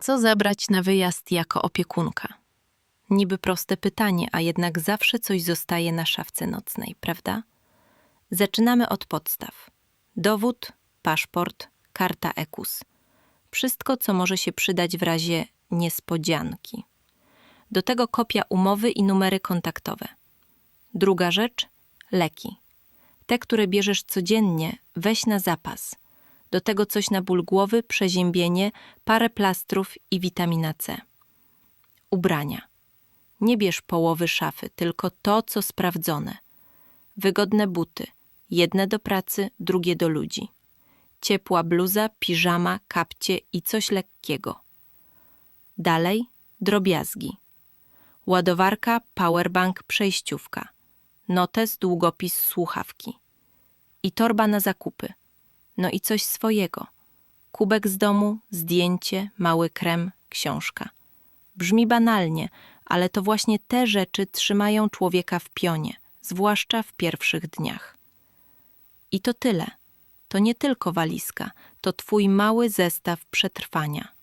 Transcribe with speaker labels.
Speaker 1: Co zabrać na wyjazd jako opiekunka? Niby proste pytanie, a jednak zawsze coś zostaje na szafce nocnej, prawda? Zaczynamy od podstaw. Dowód, paszport, karta EKUS. Wszystko, co może się przydać w razie niespodzianki. Do tego kopia umowy i numery kontaktowe. Druga rzecz leki. Te, które bierzesz codziennie, weź na zapas. Do tego coś na ból głowy, przeziębienie, parę plastrów i witamina C. Ubrania. Nie bierz połowy szafy, tylko to, co sprawdzone. Wygodne buty. Jedne do pracy, drugie do ludzi. Ciepła bluza, piżama, kapcie i coś lekkiego. Dalej drobiazgi. Ładowarka, powerbank, przejściówka. Notes, długopis, słuchawki. I torba na zakupy. No i coś swojego. Kubek z domu, zdjęcie, mały krem, książka. Brzmi banalnie, ale to właśnie te rzeczy trzymają człowieka w pionie, zwłaszcza w pierwszych dniach. I to tyle. To nie tylko walizka, to twój mały zestaw przetrwania.